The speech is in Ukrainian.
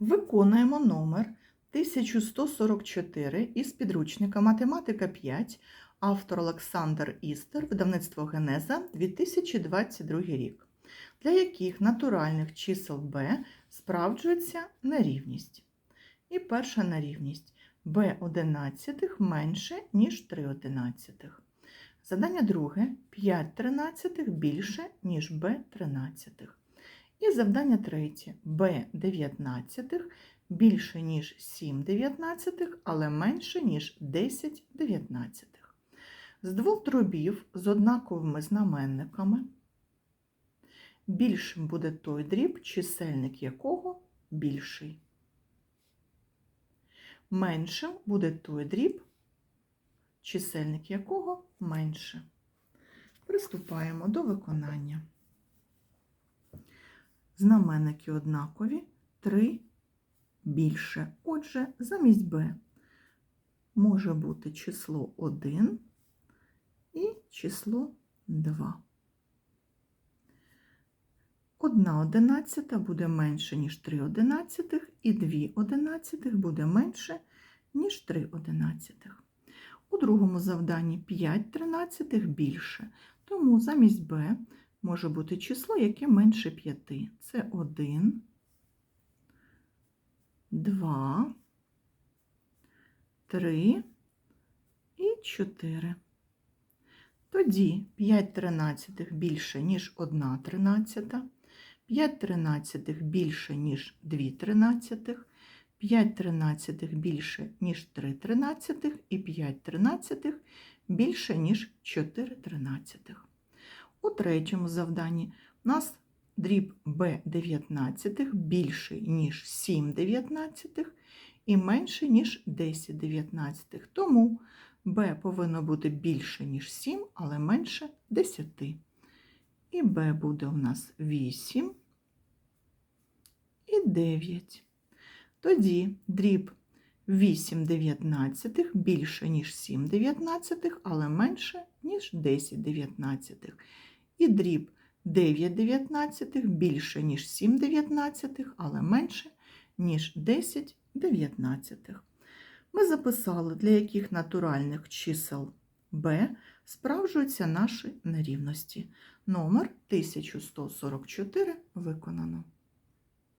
Виконуємо номер 1144 із підручника Математика 5, автор Олександр Істер, видавництво Генеза 2022 рік, для яких натуральних чисел b справджується нерівність. І перша нерівність b одинадцятих менше, ніж 3 одинадцятих. Задання друге 5 тринадцятих більше, ніж b тринадцятих. І завдання третє b 19 більше, ніж 7 дев'ятнадцятих, але менше, ніж 10 дев'ятнадцятих. З двох дробів з однаковими знаменниками більшим буде той дріб, чисельник якого більший. Меншим буде той дріб, чисельник якого менше. Приступаємо до виконання. Знаменники однакові, 3 більше. Отже, замість b може бути число 1 і число 2. Одна одинадцята буде менше, ніж 3 одинадцятих, і 2 одинадцятих буде менше, ніж 3 одинадцятих. У другому завданні 5 тринадцятих більше, тому замість b може бути число, яке менше 5. Це 1, 2, 3 і 4. Тоді 5 тринадцятих більше, ніж 1 тринадцята, 5 тринадцятих більше, ніж 2 тринадцятих, 5 тринадцятих більше, ніж 3 тринадцятих, і 5 тринадцятих більше, ніж 4 тринадцятих. У третьому завданні у нас дріб b 19 більший, ніж 7 дев'ятнадцятих і менше, ніж 10 дев'ятнадцятих. Тому b повинно бути більше, ніж 7, але менше 10. І b буде у нас 8 і 9. Тоді дріб 8 дев'ятнадцятих більше, ніж 7 дев'ятнадцятих, але менше, ніж 10 дев'ятнадцятих. І дріб 9 дев'ятнадцятих більше, ніж 7 дев'ятнадцятих, але менше, ніж 10 дев'ятнадцятих. Ми записали, для яких натуральних чисел b справжуються наші нерівності. Номер 1144 виконано.